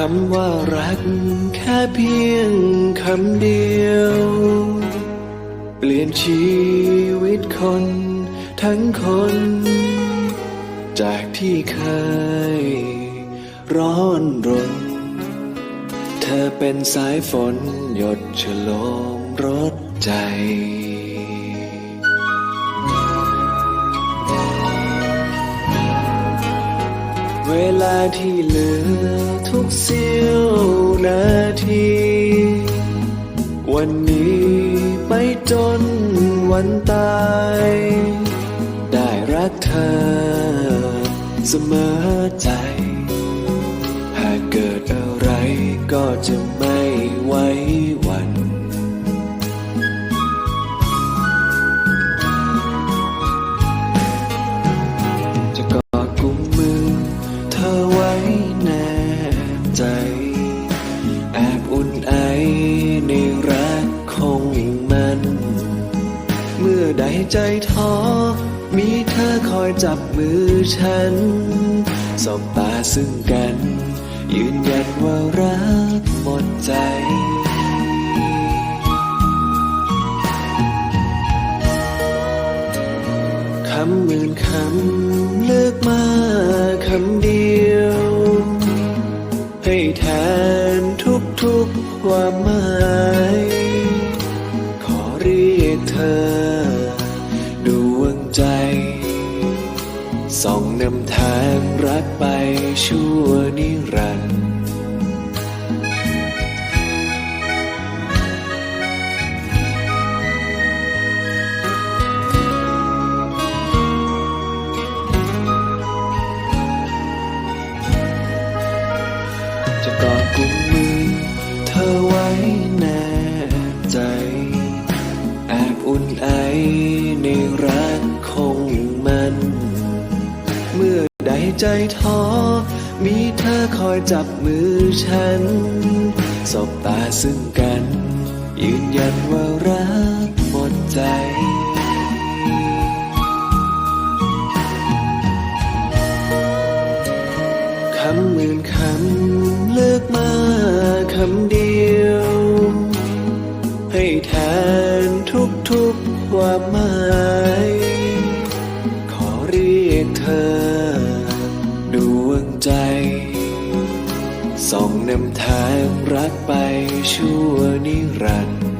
คำว่ารัก แค่เพียงคำเดียว เปลี่ยนชีวิตคน ทั้งคน จากที่เคย ร้อนรน เธอเป็นสายฝนหยดฉลมรถใจ เวลาที่เหลือทุกเสี้ยวนาที วันนี้ไปจนวันตาย ได้รักเธอเสมอใจ หากเกิดอะไรก็จะไม่ ใจท้อ มีเธอคอยจับมือฉัน สบตาซึ่งกัน ยืนยันว่ารักหมดใจคำหมื่นคำเลือกมาคำเดียว ให้แทนทุกๆความหมาย ขอเรียกเธอ ส่องนำทางรักไปชั่วนิรันดร์จะกอดกุมมือเธอไว้แน่ใจ แอบอุ่นไอ เมื่อใดใจท้อ มีเธอคอยจับมือฉัน สบตาซึ่งกัน ยืนยันว่ารักหมดใจคำหมื่นคำเลือกมาคำเดียว ให้แทนทุกๆความหมาย ส่องนำทางรักไปชั่วนิรันดร์